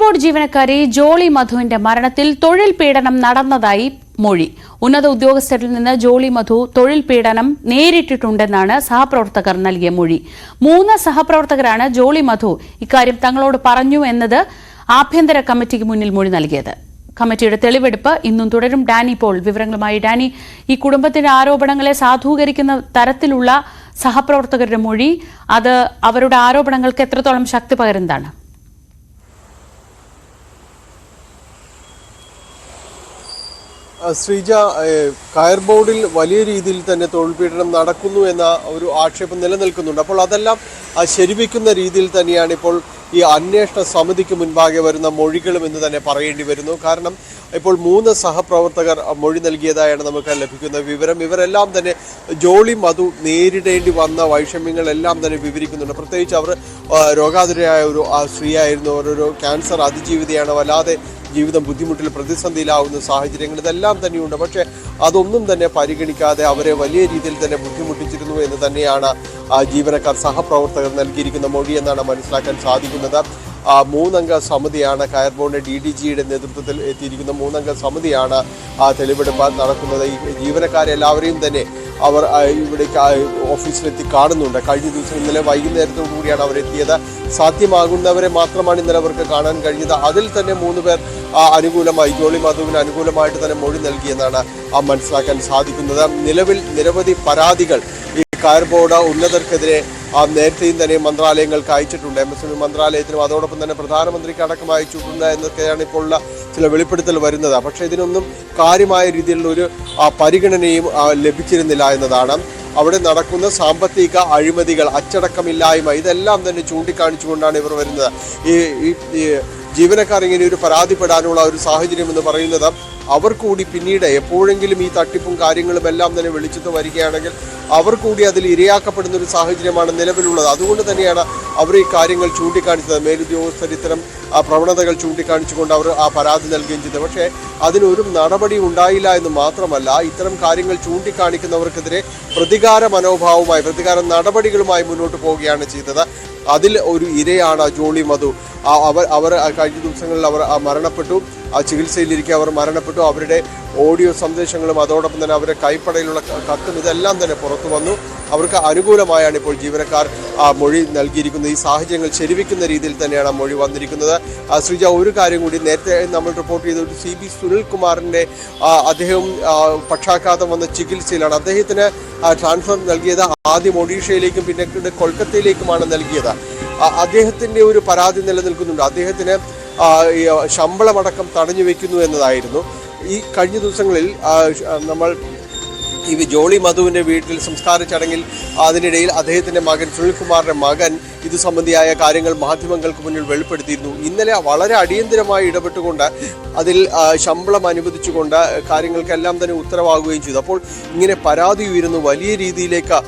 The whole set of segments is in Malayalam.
ബോർഡ് ജീവനക്കാരി ജോളി മധുവിന്റെ മരണത്തിൽ തൊഴിൽ പീഡനം നടന്നതായി മൊഴി. ഉന്നത ഉദ്യോഗസ്ഥരിൽ നിന്ന് ജോളി മധു തൊഴിൽ പീഡനം നേരിട്ടിട്ടുണ്ടെന്നാണ് സഹപ്രവർത്തകർ നൽകിയ മൊഴി. മൂന്ന് സഹപ്രവർത്തകരാണ് ജോളി മധു ഇക്കാര്യം തങ്ങളോട് പറഞ്ഞു എന്നത് ആഭ്യന്തര കമ്മിറ്റിക്ക് മുന്നിൽ മൊഴി നൽകിയത്. കമ്മിറ്റിയുടെ തെളിവെടുപ്പ് ഇന്നും തുടരും. ഡാനി പോൾ വിവരങ്ങളുമായി. ഡാനി ഈ കുടുംബത്തിന്റെ ആരോപണങ്ങളെ സാധൂകരിക്കുന്ന തരത്തിലുള്ള സഹപ്രവർത്തകരുടെ മൊഴി അത് അവരുടെ ആരോപണങ്ങൾക്ക് എത്രത്തോളം ശക്തി പകരുന്നതാണ്? ശ്രീജ കയർ ബോർഡിൽ വലിയ രീതിയിൽ തന്നെ തൊഴിൽ പീഡനം നടക്കുന്നു എന്ന ഒരു ആക്ഷേപം നിലനിൽക്കുന്നുണ്ട്. അപ്പോൾ അതെല്ലാം ശരിവെക്കുന്ന രീതിയിൽ തന്നെയാണ് ഇപ്പോൾ ഈ അന്വേഷണ സമിതിക്ക് മുൻപാകെ വരുന്ന മൊഴികളും എന്ന് തന്നെ പറയേണ്ടി വരുന്നു. കാരണം ഇപ്പോൾ മൂന്ന് സഹപ്രവർത്തകർ മൊഴി നൽകിയതായാണ് നമുക്ക് ലഭിക്കുന്ന വിവരം. ഇവരെല്ലാം തന്നെ ജോളി മധു നേരിടേണ്ടി വന്ന വൈഷമ്യങ്ങളെല്ലാം തന്നെ വിവരിക്കുന്നുണ്ട്. പ്രത്യേകിച്ച് അവർ രോഗാതുരയായ ഒരു സ്ത്രീയായിരുന്നു. അവരൊരു ക്യാൻസർ അതിജീവിതയാണ്. വല്ലാതെ ജീവിതം ബുദ്ധിമുട്ടിൽ പ്രതിസന്ധിയിലാവുന്ന സാഹചര്യങ്ങൾ ഇതെല്ലാം തന്നെയുണ്ട്. പക്ഷേ അതൊന്നും തന്നെ പരിഗണിക്കാതെ അവരെ വലിയ രീതിയിൽ തന്നെ ബുദ്ധിമുട്ടിച്ചിരുന്നു എന്ന് തന്നെയാണ് ജീവനക്കാർ സഹപ്രവർത്തകർ നൽകിയിരിക്കുന്ന മൊഴി എന്നാണ് മനസ്സിലാക്കാൻ സാധിക്കുന്നത്. ആ മൂന്നംഗ സമിതിയാണ് കയർ ഡി ഡി ജിയുടെ നേതൃത്വത്തിൽ എത്തിയിരിക്കുന്ന മൂന്നംഗ സമിതിയാണ് തെളിവെടുപ്പ് നടക്കുന്നത്. ഈ ജീവനക്കാരെല്ലാവരെയും തന്നെ അവർ ഇവിടെ ഓഫീസിലെത്തി കാണുന്നുണ്ട്. കഴിഞ്ഞ ദിവസം ഇന്നലെ വൈകുന്നേരത്തോടു കൂടിയാണ് അവരെത്തിയത്. സാധ്യമാകുന്നവരെ മാത്രമാണ് ഇന്നലെ അവർക്ക് കാണാൻ കഴിഞ്ഞത്. അതിൽ തന്നെ മൂന്ന് പേർ അനുകൂലമായി ജോളി മാധുവിന് അനുകൂലമായിട്ട് തന്നെ മൊഴി നൽകിയെന്നാണ് മനസ്സിലാക്കാൻ സാധിക്കുന്നത്. നിലവിൽ നിരവധി പരാതികൾ ഈ കയർ ബോർഡ് ഉന്നതർക്കെതിരെ ആ, നേരത്തെയും തന്നെ മന്ത്രാലയങ്ങൾക്ക് അയച്ചിട്ടുണ്ട്. എം എസ് എം മന്ത്രാലയത്തിനും അതോടൊപ്പം തന്നെ പ്രധാനമന്ത്രിക്ക് അടക്കം അയച്ചിട്ടുണ്ട് എന്നൊക്കെയാണ് ഇപ്പോൾ ഉള്ള ചില വെളിപ്പെടുത്തൽ വരുന്നത് പക്ഷേ ഇതിനൊന്നും കാര്യമായ രീതിയിലുള്ള ഒരു പരിഗണനയും ലഭിച്ചിരുന്നില്ല എന്നതാണ്. അവിടെ നടക്കുന്ന സാമ്പത്തിക അഴിമതികൾ അച്ചടക്കമില്ലായ്മ ഇതെല്ലാം തന്നെ ചൂണ്ടിക്കാണിച്ചുകൊണ്ടാണ് ഇവർ വരുന്നത്. ഈ ജീവനക്കാർ ഇങ്ങനെ ഒരു പരാതിപ്പെടാനുള്ള ഒരു സാഹചര്യം എന്ന് പറയുന്നത് അവർ കൂടി പിന്നീട് എപ്പോഴെങ്കിലും ഈ തട്ടിപ്പും കാര്യങ്ങളും എല്ലാം തന്നെ വെളിച്ചത്ത് വരികയാണെങ്കിൽ അവർ കൂടി അതിൽ ഇരയാക്കപ്പെടുന്ന ഒരു സാഹചര്യമാണ് നിലവിലുള്ളത്. അതുകൊണ്ട് തന്നെയാണ് അവർ ഈ കാര്യങ്ങൾ ചൂണ്ടിക്കാണിച്ചത്. മേലുദ്യോഗസ്ഥർ ഇത്തരം പ്രവണതകൾ ചൂണ്ടിക്കാണിച്ചുകൊണ്ട് അവർ ആ പരാതി നൽകുകയും ചെയ്തത് പക്ഷേ അതിനൊരു നടപടി ഉണ്ടായില്ല എന്ന് മാത്രമല്ല ഇത്തരം കാര്യങ്ങൾ ചൂണ്ടിക്കാണിക്കുന്നവർക്കെതിരെ പ്രതികാര മനോഭാവവുമായി പ്രതികാര നടപടികളുമായി മുന്നോട്ട് പോവുകയാണ് ചെയ്തത്. അതിൽ ഒരു ഇരയാണ് ജോളി മധു. അവർ അവർ കഴിഞ്ഞ ദിവസങ്ങളിൽ അവർ മരണപ്പെട്ടു. ആ ചികിത്സയിലിരിക്കെ അവർ മരണപ്പെട്ടു. അവരുടെ ഓഡിയോ സന്ദേശങ്ങളും അതോടൊപ്പം തന്നെ അവരുടെ കൈപ്പടയിലുള്ള കത്തും ഇതെല്ലാം തന്നെ പുറത്തു വന്നു. അവർക്ക് അനുകൂലമായാണ് ഇപ്പോൾ ജീവനക്കാർ ആ മൊഴി നൽകിയിരിക്കുന്നത്. ഈ സാഹചര്യങ്ങൾ ശരിവെക്കുന്ന രീതിയിൽ തന്നെയാണ് ആ മൊഴി വന്നിരിക്കുന്നത്. ശ്രീജ ഒരു കാര്യം കൂടി നേരത്തെ നമ്മൾ റിപ്പോർട്ട് ചെയ്ത ഒരു സി ബി സുനിൽകുമാറിന്റെ അദ്ദേഹം പക്ഷാഘാതം വന്ന ചികിത്സയിലാണ്. അദ്ദേഹത്തിന് ട്രാൻസ്ഫർ നൽകിയത് ആദ്യം ഒഡീഷയിലേക്കും പിന്നെ കൊൽക്കത്തയിലേക്കുമാണ് നൽകിയത്. ആ, അദ്ദേഹത്തിന്റെ ഒരു പരാതി നിലനിൽക്കുന്നുണ്ട്. അദ്ദേഹത്തിന് ശമ്പളമടക്കം തടഞ്ഞു വെക്കുന്നു എന്നതായിരുന്നു. ഈ കഴിഞ്ഞ ദിവസങ്ങളിൽ നമ്മൾ ഈ ജോളി മധുവിന്റെ വീട്ടിൽ സംസ്കാര ചടങ്ങിൽ അതിനിടയിൽ അദ്ദേഹത്തിന്റെ മകൻ സുനിൽകുമാറിന്റെ മകൻ ഇത് സംബന്ധിയായ കാര്യങ്ങൾ മാധ്യമങ്ങൾക്ക് മുന്നിൽ വെളിപ്പെടുത്തിയിരുന്നു. ഇന്നലെ വളരെ അടിയന്തരമായി ഇടപെട്ടുകൊണ്ട് അതിൽ ശമ്പളം അനുവദിച്ചുകൊണ്ട് കാര്യങ്ങൾക്കെല്ലാം തന്നെ ഉത്തരവാകുകയും ചെയ്തു. അപ്പോൾ ഇങ്ങനെ പരാതി ഉയരുന്നു. വലിയ രീതിയിലേക്ക്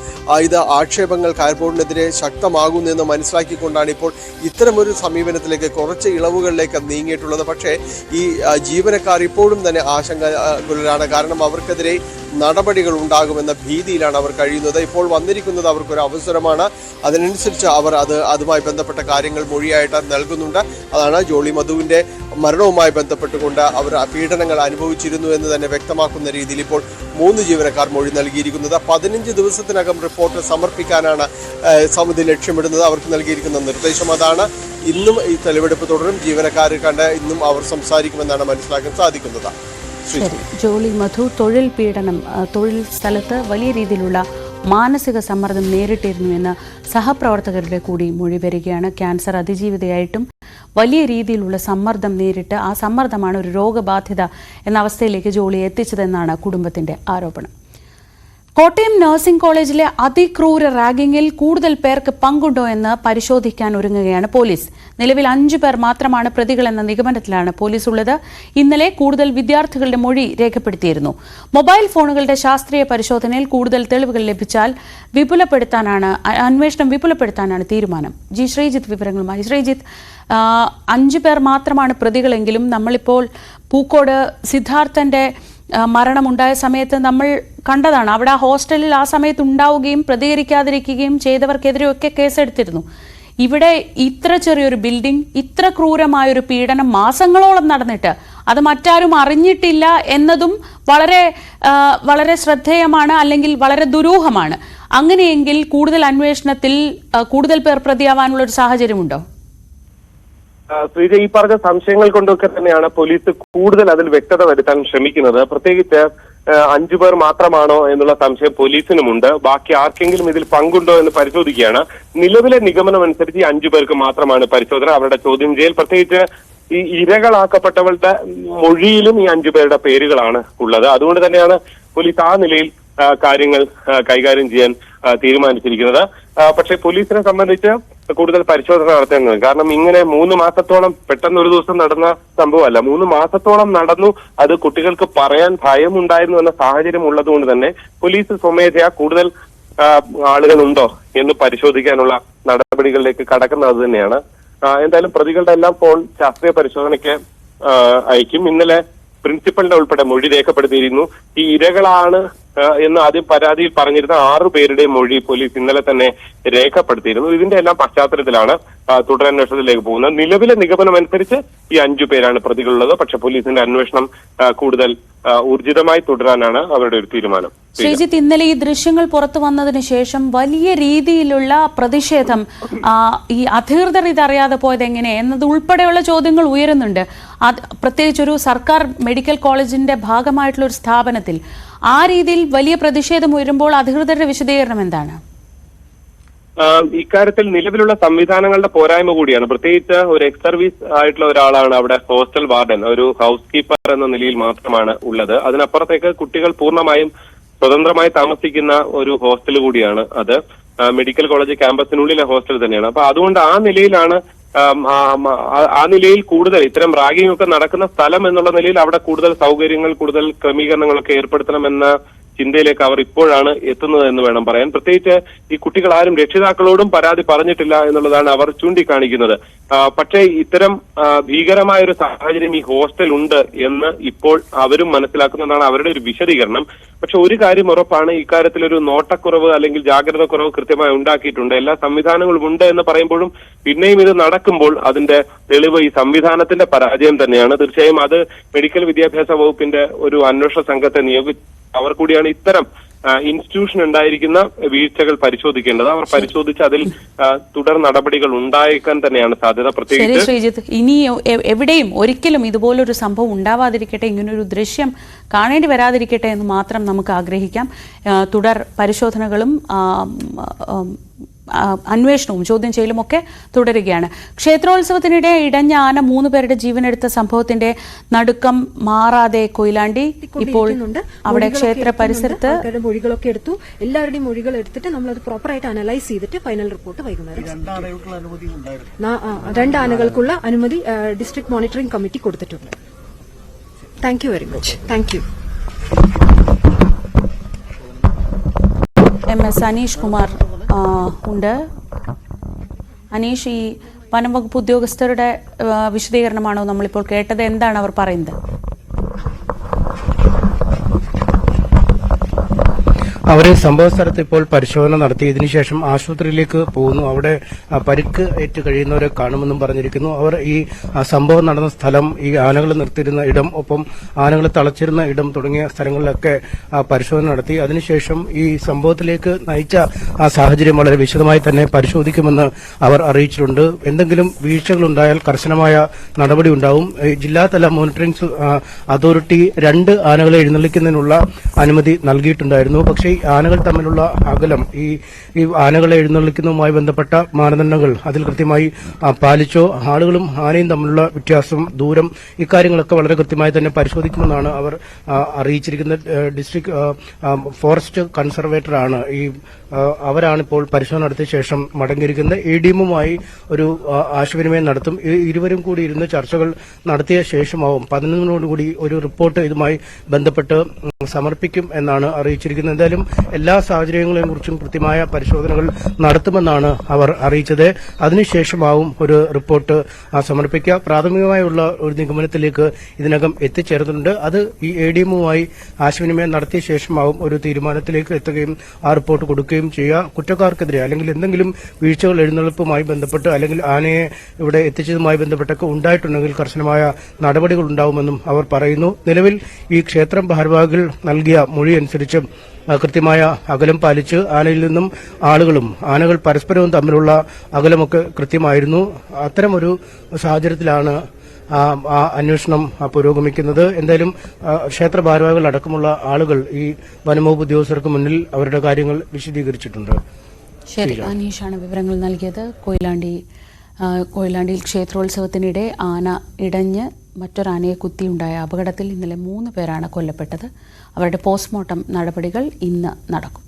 ഇത് ആക്ഷേപങ്ങൾ കാർബോർഡിനെതിരെ ശക്തമാകുന്നതെന്ന് മനസ്സിലാക്കിക്കൊണ്ടാണ് ഇപ്പോൾ ഇത്തരമൊരു സമീപനത്തിലേക്ക് കുറച്ച് ഇളവുകളിലേക്ക് നീങ്ങിയിട്ടുള്ളത്. പക്ഷേ ഈ ജീവനക്കാർ ഇപ്പോഴും തന്നെ ആശങ്കകുലരാണ്. കാരണം അവർക്കെതിരെ നടപടികൾ ഉണ്ടാകുമെന്ന ഭീതിയിലാണ് അവർ കഴിയുന്നത്. ഇപ്പോൾ വന്നിരിക്കുന്നത് അവർക്കൊരു അവസരമാണ്. അതിനനുസരിച്ച് അവർ അത് അതുമായി ബന്ധപ്പെട്ട കാര്യങ്ങൾ മൊഴിയായിട്ട് നൽകുന്നുണ്ട്. അതാണ് ജോളി മധുവിന്റെ മരണവുമായി ബന്ധപ്പെട്ടുകൊണ്ട് അവർ പീഡനങ്ങൾ അനുഭവിച്ചിരുന്നു എന്ന് തന്നെ വ്യക്തമാക്കുന്ന രീതിയിൽ ഇപ്പോൾ മൂന്ന് ജീവനക്കാർ മൊഴി നൽകിയിരിക്കുന്നത്. പതിനഞ്ച് ദിവസത്തിനകം റിപ്പോർട്ട് സമർപ്പിക്കാനാണ് സമിതി ലക്ഷ്യമിടുന്നത്. അവർക്ക് നൽകിയിരിക്കുന്ന നിർദ്ദേശം അതാണ്. ഇന്നും ഈ തെളിവെടുപ്പ് തുടരും. ജീവനക്കാർ കണ്ട് ഇന്നും അവർ സംസാരിക്കുമെന്നാണ് മനസ്സിലാക്കാൻ സാധിക്കുന്നത്. ശ്രീ. ജോളി മധു തൊഴിൽ പീഡനം തൊഴിൽ സ്ഥലത്ത് വലിയ രീതിയിലുള്ള മാനസിക സമ്മർദ്ദം നേരിട്ടിരുന്നു എന്ന് സഹപ്രവർത്തകരുടെ കൂടി മൊഴി വരികയാണ്. ക്യാൻസർ അതിജീവിതയായിട്ടും വലിയ രീതിയിലുള്ള സമ്മർദ്ദം നേരിട്ട് ആ സമ്മർദ്ദമാണ് ഒരു രോഗബാധിത എന്ന അവസ്ഥയിലേക്ക് ജോളി എത്തിച്ചതെന്നാണ് കുടുംബത്തിന്റെ ആരോപണം. കോട്ടയം നഴ്സിംഗ് കോളേജിലെ അതിക്രൂര റാഗിംഗിൽ കൂടുതൽ പേർക്ക് പങ്കുണ്ടോ എന്ന് പരിശോധിക്കാൻ ഒരുങ്ങുകയാണ് പോലീസ്. നിലവിൽ അഞ്ചു പേർ മാത്രമാണ് പ്രതികളെന്ന നിഗമനത്തിലാണ് പോലീസ് ഉള്ളത് ഇന്നലെ കൂടുതൽ വിദ്യാർത്ഥികളുടെ മൊഴി രേഖപ്പെടുത്തിയിരുന്നു. മൊബൈൽ ഫോണുകളുടെ ശാസ്ത്രീയ പരിശോധനയിൽ കൂടുതൽ തെളിവുകൾ ലഭിച്ചാൽ വിപുലപ്പെടുത്താനാണ് അന്വേഷണം വിപുലപ്പെടുത്താനാണ് തീരുമാനം. ജി ശ്രീജിത്ത് വിവരങ്ങളുമായി. ശ്രീജിത്ത് അഞ്ചു പേർ മാത്രമാണ് പ്രതികളെങ്കിലും നമ്മളിപ്പോൾ പൂക്കോട് സിദ്ധാർത്ഥന്റെ മരണമുണ്ടായ സമയത്ത് നമ്മൾ കണ്ടതാണ്. അവിടെ ആ ഹോസ്റ്റലിൽ ആ സമയത്ത് ഉണ്ടാവുകയും പ്രതികരിക്കാതിരിക്കുകയും ചെയ്തവർക്കെതിരെയൊക്കെ കേസെടുത്തിരുന്നു. ഇവിടെ ഇത്ര ചെറിയൊരു ബിൽഡിംഗ് ഇത്ര ക്രൂരമായൊരു പീഡനം മാസങ്ങളോളം നടന്നിട്ട് അത് മറ്റാരും അറിഞ്ഞിട്ടില്ല എന്നതും വളരെ വളരെ ശ്രദ്ധേയമാണ് അല്ലെങ്കിൽ വളരെ ദുരൂഹമാണ്. അങ്ങനെയെങ്കിൽ കൂടുതൽ അന്വേഷണത്തിൽ കൂടുതൽ പേർ പ്രതിയാവാനുള്ള ഒരു സാഹചര്യമുണ്ടോ? ശ്രീജ ഈ പറഞ്ഞ സംശയങ്ങൾ കൊണ്ടൊക്കെ തന്നെയാണ് പോലീസ് കൂടുതൽ അതിൽ വ്യക്തത വരുത്താൻ ശ്രമിക്കുന്നത്. പ്രത്യേകിച്ച് അഞ്ചു പേർ മാത്രമാണോ എന്നുള്ള സംശയം പോലീസിനുമുണ്ട്. ബാക്കി ആർക്കെങ്കിലും ഇതിൽ പങ്കുണ്ടോ എന്ന് പരിശോധിക്കുകയാണ്. നിലവിലെ നിഗമനം അനുസരിച്ച് ഈ അഞ്ചു പേർക്ക് മാത്രമാണ് പരിശോധന. അവരുടെ ചോദ്യം ചെയ്യൽ. പ്രത്യേകിച്ച് ഈ ഇരകളാക്കപ്പെട്ടവരുടെ മൊഴിയിലും ഈ അഞ്ചു പേരുടെ പേരുകളാണ് ഉള്ളത്. അതുകൊണ്ട് തന്നെയാണ് പോലീസ് ആ നിലയിൽ കാര്യങ്ങൾ കൈകാര്യം ചെയ്യാൻ തീരുമാനിച്ചിരിക്കുന്നത്. പക്ഷെ പോലീസിനെ സംബന്ധിച്ച് കൂടുതൽ പരിശോധന നടത്തേണ്ടത് കാരണം ഇങ്ങനെ മൂന്ന് മാസത്തോളം പെട്ടെന്ന് ഒരു ദിവസം നടന്ന സംഭവമല്ല. മൂന്ന് മാസത്തോളം നടന്നു അത് കുട്ടികൾക്ക് പറയാൻ ഭയമുണ്ടായിരുന്നു എന്ന സാഹചര്യം ഉള്ളതുകൊണ്ട് തന്നെ പോലീസ് സ്വമേധയാ കൂടുതൽ ആളുകളുണ്ടോ എന്ന് പരിശോധിക്കാനുള്ള നടപടികളിലേക്ക് കടക്കുന്നത് തന്നെയാണ് എന്തായാലും പ്രതികളുടെ എല്ലാം ഫോൺ ശാസ്ത്രീയ പരിശോധനയ്ക്ക് അയക്കും. ഇന്നലെ പ്രിൻസിപ്പലിന്റെ ഉൾപ്പെടെ മൊഴി രേഖപ്പെടുത്തിയിരുന്നു. ഈ ഇരകളാണ് എന്ന് ആദ്യം പരാതിയിൽ പറഞ്ഞിരുന്ന ആറു പേരുടെ മൊഴി പോലീസ് ഇന്നലെ തന്നെ രേഖപ്പെടുത്തിയിരുന്നു. ഇതിന്റെ എല്ലാം പശ്ചാത്തലത്തിലാണ് തുടരന്വേഷണത്തിലേക്ക് പോകുന്നത്. നിലവിലെ നിഗമനം അനുസരിച്ച് ഈ അഞ്ചു പേരാണ് പ്രതികളുള്ളത്. പക്ഷെ പോലീസിന്റെ അന്വേഷണം കൂടുതൽ ഊർജിതമായി തുടരാനാണ് അവരുടെ ഒരു തീരുമാനം. ശ്രീജിത്ത് ഇന്നലെ ഈ ദൃശ്യങ്ങൾ പുറത്തു വന്നതിന് ശേഷം വലിയ രീതിയിലുള്ള പ്രതിഷേധം ഈ അധികൃതർ ഇതറിയാതെ പോയത് എങ്ങനെ എന്നത് ഉൾപ്പെടെയുള്ള ചോദ്യങ്ങൾ ഉയരുന്നുണ്ട്. അത് പ്രത്യേകിച്ച് ഒരു സർക്കാർ മെഡിക്കൽ കോളേജിന്റെ ഭാഗമായിട്ടുള്ള ഒരു സ്ഥാപനത്തിൽ ആ രീതിയിൽ വലിയ പ്രതിഷേധം ഉയരുമ്പോൾ അധികൃതരുടെ വിശദീകരണം എന്താണ്? ഇക്കാര്യത്തിൽ നിലവിലുള്ള സംവിധാനങ്ങളുടെ പോരായ്മ കൂടിയാണ്. പ്രത്യേകിച്ച് ഒരു എക്സ് സർവീസ് ആയിട്ടുള്ള ഒരാളാണ് അവിടെ ഹോസ്റ്റൽ വാർഡൻ ഒരു ഹൗസ് കീപ്പർ എന്ന നിലയിൽ മാത്രമാണ് ഉള്ളത്. അതിനപ്പുറത്തേക്ക് കുട്ടികൾ പൂർണമായും സ്വതന്ത്രമായി താമസിക്കുന്ന ഒരു ഹോസ്റ്റൽ കൂടിയാണ് അത്. മെഡിക്കൽ കോളേജ് ക്യാമ്പസിനുള്ളിലെ ഹോസ്റ്റൽ തന്നെയാണ്. അപ്പൊ അതുകൊണ്ട് ആ നിലയിലാണ് ആം, നിലയിൽ കൂടുതൽ ഇത്തരം റാഗിംഗ് ഒക്കെ നടക്കുന്ന സ്ഥലം എന്നുള്ള നിലയിൽ അവിടെ കൂടുതൽ സൗകര്യങ്ങൾ കൂടുതൽ ക്രമീകരണങ്ങളൊക്കെ ഏർപ്പെടുത്തണമെന്ന ചിന്തയിലേക്ക് അവർ ഇപ്പോഴാണ് എത്തുന്നത് എന്ന് വേണം പറയാൻ. പ്രത്യേകിച്ച് ഈ കുട്ടികൾ ആരും രക്ഷിതാക്കളോടും പരാതി പറഞ്ഞിട്ടില്ല എന്നുള്ളതാണ് അവർ ചൂണ്ടിക്കാണിക്കുന്നത്. പക്ഷേ ഇത്തരം ഭീകരമായ ഒരു സാഹചര്യം ഈ ഹോസ്റ്റൽ ഉണ്ട് എന്ന് ഇപ്പോൾ അവരും മനസ്സിലാക്കുന്നതാണ് അവരുടെ ഒരു വിശദീകരണം. പക്ഷെ ഒരു കാര്യം ഉറപ്പാണ് ഇക്കാര്യത്തിൽ ഒരു നോട്ടക്കുറവ് അല്ലെങ്കിൽ ജാഗ്രത കുറവ് കൃത്യമായി ഉണ്ടാക്കിയിട്ടുണ്ട്. എല്ലാ സംവിധാനങ്ങളും ഉണ്ട് എന്ന് പറയുമ്പോഴും പിന്നെയും ഇത് നടക്കുമ്പോൾ അതിന്റെ തെളിവ് ഈ സംവിധാനത്തിന്റെ പരാജയം തന്നെയാണ്. തീർച്ചയായും അത് മെഡിക്കൽ വിദ്യാഭ്യാസ വകുപ്പിന്റെ ഒരു അന്വേഷണ സംഘത്തെ നിയോഗിച്ച് അവർ കൂടിയാണ് ഇത്തരം ഇൻസ്റ്റിറ്റ്യൂഷൻ ഉണ്ടായിരിക്കുന്ന വീഴ്ചകൾ പരിശോധിക്കേണ്ടത്. അവർ പരിശോധിച്ച് അതിൽ തുടർ നടപടികൾ ഉണ്ടായേക്കാൻ തന്നെയാണ് സാധ്യത. പ്രത്യേകിച്ച് ശ്രീജിത്ത്. ഇനി എവിടെയും ഒരിക്കലും ഇതുപോലൊരു സംഭവം ഉണ്ടാവാതിരിക്കട്ടെ ഇങ്ങനൊരു ദൃശ്യം കാണേണ്ടി വരാതിരിക്കട്ടെ എന്ന് മാത്രം നമുക്ക് ആഗ്രഹിക്കാം. തുടർ പരിശോധനകളും അന്വേഷണവും ചോദ്യം ചെയ്യലും ഒക്കെ തുടരുകയാണ്. ക്ഷേത്രോത്സവത്തിനിടെ ഇടഞ്ഞ ആന മൂന്ന് പേരുടെ ജീവനെടുത്ത സംഭവത്തിന്റെ നടുക്കം മാറാതെ കൊയിലാണ്ടി ഇപ്പോൾ അവിടെ ക്ഷേത്ര പരിസരത്ത് മൊഴികളൊക്കെ എടുത്തു. എല്ലാവരുടെയും മൊഴികൾ എടുത്തിട്ട് നമ്മൾ അത് പ്രോപ്പറായിട്ട് അനലൈസ് ചെയ്തിട്ട് ഫൈനൽ റിപ്പോർട്ട് വൈകുന്നേരം രണ്ട് ആനകൾക്കുള്ള അനുമതി ഡിസ്ട്രിക്ട് മോണിറ്ററിംഗ് കമ്മിറ്റി കൊടുത്തിട്ടുണ്ട്. Thank you very much thank you M S Aneesh Kumar ഉണ്ട്. അനീഷ് ഈ വനം വകുപ്പ് ഉദ്യോഗസ്ഥരുടെ വിശദീകരണമാണോ നമ്മളിപ്പോൾ കേട്ടത്? എന്താണ് അവർ പറയുന്നത്? അവർ സംഭവ സ്ഥലത്ത് ഇപ്പോൾ പരിശോധന നടത്തി. ഇതിനുശേഷം ആശുപത്രിയിലേക്ക് പോകുന്നു. അവിടെ പരിക്ക് ഏറ്റ് കഴിയുന്നവരെ കാണുമെന്നും പറഞ്ഞിരിക്കുന്നു. അവർ ഈ സംഭവം നടന്ന സ്ഥലം ഈ ആനകൾ നിർത്തിയിരുന്ന ഇടം ഒപ്പം ആനകൾ തളച്ചിരുന്ന ഇടം തുടങ്ങിയ സ്ഥലങ്ങളിലൊക്കെ പരിശോധന നടത്തി. അതിനുശേഷം ഈ സംഭവത്തിലേക്ക് നയിച്ച ആ സാഹചര്യം വളരെ വിശദമായി തന്നെ പരിശോധിക്കുമെന്ന് അവർ അറിയിച്ചിട്ടുണ്ട്. എന്തെങ്കിലും വീഴ്ചകളുണ്ടായാൽ കർശനമായ നടപടി ഉണ്ടാവും. ജില്ലാതല മോണിറ്ററിംഗ് അതോറിറ്റി രണ്ട് ആനകളെ എഴുന്നള്ളിക്കുന്നതിനുള്ള അനുമതി നൽകിയിട്ടുണ്ടായിരുന്നു. പക്ഷേ ആനകൾ തമ്മിലുള്ള അകലം ഈ ഈ ആനകളെ എഴുന്നള്ളിക്കുന്നതുമായി ബന്ധപ്പെട്ട മാനദണ്ഡങ്ങൾ അതിൽ കൃത്യമായി പാലിച്ചോ ആളുകളും ആനയും തമ്മിലുള്ള വ്യത്യാസം ദൂരം ഇക്കാര്യങ്ങളൊക്കെ വളരെ കൃത്യമായി തന്നെ പരിശോധിക്കുമെന്നാണ് അവർ അറിയിച്ചിരിക്കുന്ന അറിയിച്ചിരിക്കുന്നത്. ഡിസ്ട്രിക്ട് ഫോറസ്റ്റ് കൺസർവേറ്ററാണ് ഈ ആ, അവരാണ് ഇപ്പോൾ പരിശോധന നടത്തിയ ശേഷം മടങ്ങിയിരിക്കുന്നത്. എ ഡി എമ്മുമായി ഒരു ആശയവിനിമയം നടത്തും. ഇരുവരും കൂടി ഇരുന്ന് ചർച്ചകൾ നടത്തിയ ശേഷമാവും പതിനൊന്നിനോടുകൂടി ഒരു റിപ്പോർട്ട് ഇതുമായി ബന്ധപ്പെട്ട് സമർപ്പിക്കും എന്നാണ് അറിയിച്ചിരിക്കുന്നത്. എന്തായാലും എല്ലാ സാഹചര്യങ്ങളെയും കുറിച്ചും കൃത്യമായ പരിശോധനകൾ നടത്തുമെന്നാണ് അവർ അറിയിച്ചത്. അതിനുശേഷമാവും ഒരു റിപ്പോർട്ട് സമർപ്പിക്കുക. പ്രാഥമികമായുള്ള ഒരു നിഗമനത്തിലേക്ക് ഇതിനകം എത്തിച്ചേർന്നിട്ടുണ്ട്. അത് ഈ എ ഡി എമ്മുമായി ആശയവിനിമയം നടത്തിയ ശേഷമാവും ഒരു തീരുമാനത്തിലേക്ക് എത്തുകയും ആ റിപ്പോർട്ട് കൊടുക്കുകയും നടത്തുകയും ചെയ്യുക. കുറ്റക്കാർക്കെതിരെ അല്ലെങ്കിൽ എന്തെങ്കിലും വീഴ്ചകൾ എഴുന്നള്ളിപ്പുമായി ബന്ധപ്പെട്ട് അല്ലെങ്കിൽ ആനയെ ഇവിടെ എത്തിച്ചതുമായി ബന്ധപ്പെട്ടൊക്കെ ഉണ്ടായിട്ടുണ്ടെങ്കിൽ കർശനമായ നടപടികൾ ഉണ്ടാവുമെന്നും അവർ പറയുന്നു. നിലവിൽ ഈ ക്ഷേത്രം ഭാരവാഹികൾ നൽകിയ മൊഴി അനുസരിച്ച് കൃത്യമായ അകലം പാലിച്ച് ആനയിൽ നിന്നും ആളുകളും ആനകൾ പരസ്പരവും തമ്മിലുള്ള അകലമൊക്കെ കൃത്യമായിരുന്നു. അത്തരമൊരു സാഹചര്യത്തിലാണ് അന്വേഷണം പുരോഗമിക്കുന്നത്. എന്തായാലും ക്ഷേത്ര ഭാരവാഹികൾ അടക്കമുള്ള ആളുകൾ ഈ വനംവകുപ്പ് ഉദ്യോഗസ്ഥർക്ക് മുന്നിൽ അവരുടെ കാര്യങ്ങൾ വിശദീകരിച്ചിട്ടുണ്ട്. ശരി അനീഷാണ് വിവരങ്ങൾ നൽകിയത്. കൊയിലാണ്ടി കൊയിലാണ്ടിയിൽ ക്ഷേത്രോത്സവത്തിനിടെ ആന ഇടഞ്ഞ് മറ്റൊരാനയെ കുത്തിയുണ്ടായ അപകടത്തിൽ ഇന്നലെ മൂന്ന് പേരാണ് കൊല്ലപ്പെട്ടത്. അവരുടെ പോസ്റ്റ്മോർട്ടം നടപടികൾ ഇന്ന് നടക്കും.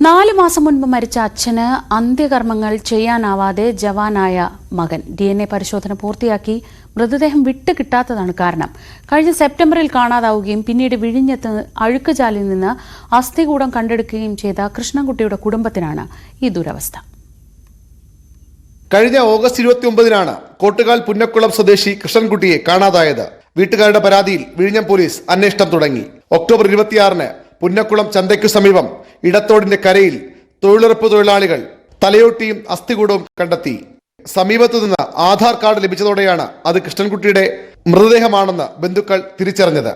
നാല് മാസം മുൻപ് മരിച്ച അച്ഛന് അന്ത്യകർമ്മങ്ങൾ ചെയ്യാനാവാതെ ജവാനായ മകൻ ഡി എൻ എ പരിശോധന പൂർത്തിയാക്കി മൃതദേഹം വിട്ടുകിട്ടാത്തതാണ് കാരണം. കഴിഞ്ഞ സെപ്റ്റംബറിൽ കാണാതാവുകയും പിന്നീട് വിഴിഞ്ഞത്ത് അഴുക്കുചാലിൽ നിന്ന് അസ്ഥികൂടം കണ്ടെടുക്കുകയും ചെയ്ത കൃഷ്ണൻകുട്ടിയുടെ കുടുംബത്തിനാണ് ഈ ദുരവസ്ഥ. കഴിഞ്ഞ ഓഗസ്റ്റ് ഇരുപത്തി ഒമ്പതിനാണ് കോട്ടുകാൽ പുന്നക്കുളം സ്വദേശി കൃഷ്ണൻകുട്ടിയെ കാണാതായത്. വീട്ടുകാരുടെ പരാതിയിൽ വിഴിഞ്ഞം പോലീസ് അന്വേഷണം തുടങ്ങി. ഒക്ടോബർ ഇരുപത്തിയാറിന് പുന്നക്കുളം ചന്തയ്ക്കു സമീപം ഇടത്തോടിന്റെ കരയിൽ തൊഴിലുറപ്പ് തൊഴിലാളികൾ തലയോട്ടിയും അസ്ഥികൂടവും കണ്ടെത്തി. സമീപത്തു നിന്ന് ആധാർ കാർഡ് ലഭിച്ചതോടെയാണ് അത് കൃഷ്ണൻകുട്ടിയുടെ മൃതദേഹമാണെന്ന് ബന്ധുക്കൾ തിരിച്ചറിഞ്ഞത്.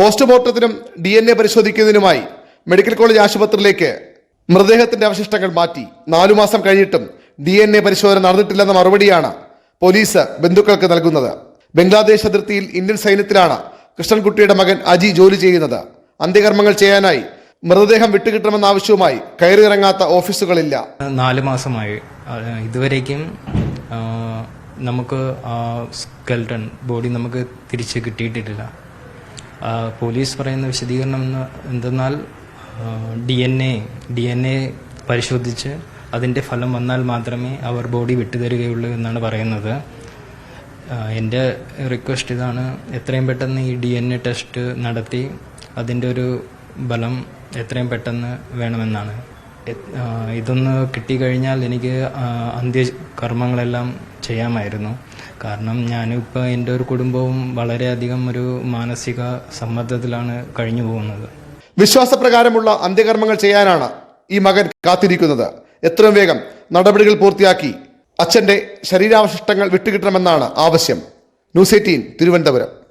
പോസ്റ്റ്മോർട്ടത്തിനും ഡി എൻ എ പരിശോധിക്കുന്നതിനുമായി മെഡിക്കൽ കോളേജ് ആശുപത്രിയിലേക്ക് മൃതദേഹത്തിന്റെ അവശിഷ്ടങ്ങൾ മാറ്റി നാലു മാസം കഴിഞ്ഞിട്ടും ഡി എൻ എ പരിശോധന നടന്നിട്ടില്ലെന്ന മറുപടിയാണ് പോലീസ് ബന്ധുക്കൾക്ക് നൽകുന്നത്. ബംഗ്ലാദേശ് അതിർത്തിയിൽ ഇന്ത്യൻ സൈന്യത്തിലാണ് കൃഷ്ണൻകുട്ടിയുടെ മകൻ അജി ജോലി ചെയ്യുന്നത്. അന്ത്യകർമ്മങ്ങൾ ചെയ്യാനായി മൃതദേഹം വിട്ടുകിട്ടണമെന്ന ആവശ്യവുമായി കയറിയിറങ്ങാത്ത ഓഫീസുകളില്ല. നാല് മാസമായി. ഇതുവരേക്കും നമുക്ക് സ്കെൽട്ടൺ ബോഡി നമുക്ക് തിരിച്ച് കിട്ടിയിട്ടില്ല. പോലീസ് പറയുന്ന വിശദീകരണം എന്തെന്നാൽ D N A D N A പരിശോധിച്ച് അതിന്റെ ഫലം വന്നാൽ മാത്രമേ അവർ ബോഡി വിട്ടുതരികയുള്ളൂ എന്നാണ് പറയുന്നത്. എന്റെ റിക്വസ്റ്റ് ഇതാണ് എത്രയും പെട്ടെന്ന് ഈ ഡി എൻ എ ടെസ്റ്റ് നടത്തി അതിന്റെ ഒരു ബലം എത്രയും പെട്ടെന്ന് വേണമെന്നാണ്. ഇതൊന്ന് കിട്ടിക്കഴിഞ്ഞാൽ എനിക്ക് അന്ത്യ കർമ്മങ്ങളെല്ലാം ചെയ്യാമായിരുന്നു. കാരണം ഞാനിപ്പോൾ എന്റെ ഒരു കുടുംബവും വളരെയധികം ഒരു മാനസിക സമ്മർദ്ദത്തിലാണ് കഴിഞ്ഞു പോകുന്നത്. വിശ്വാസപ്രകാരമുള്ള അന്ത്യകർമ്മങ്ങൾ ചെയ്യാനാണ് ഈ മകൻ കാത്തിരിക്കുന്നത്. എത്രയും വേഗം നടപടികൾ പൂർത്തിയാക്കി അച്ഛന്റെ ശരീരാവശിഷ്ടങ്ങൾ വിട്ടുകിട്ടണമെന്നാണ് ആവശ്യം. News eighteen Thiruvananthapuram.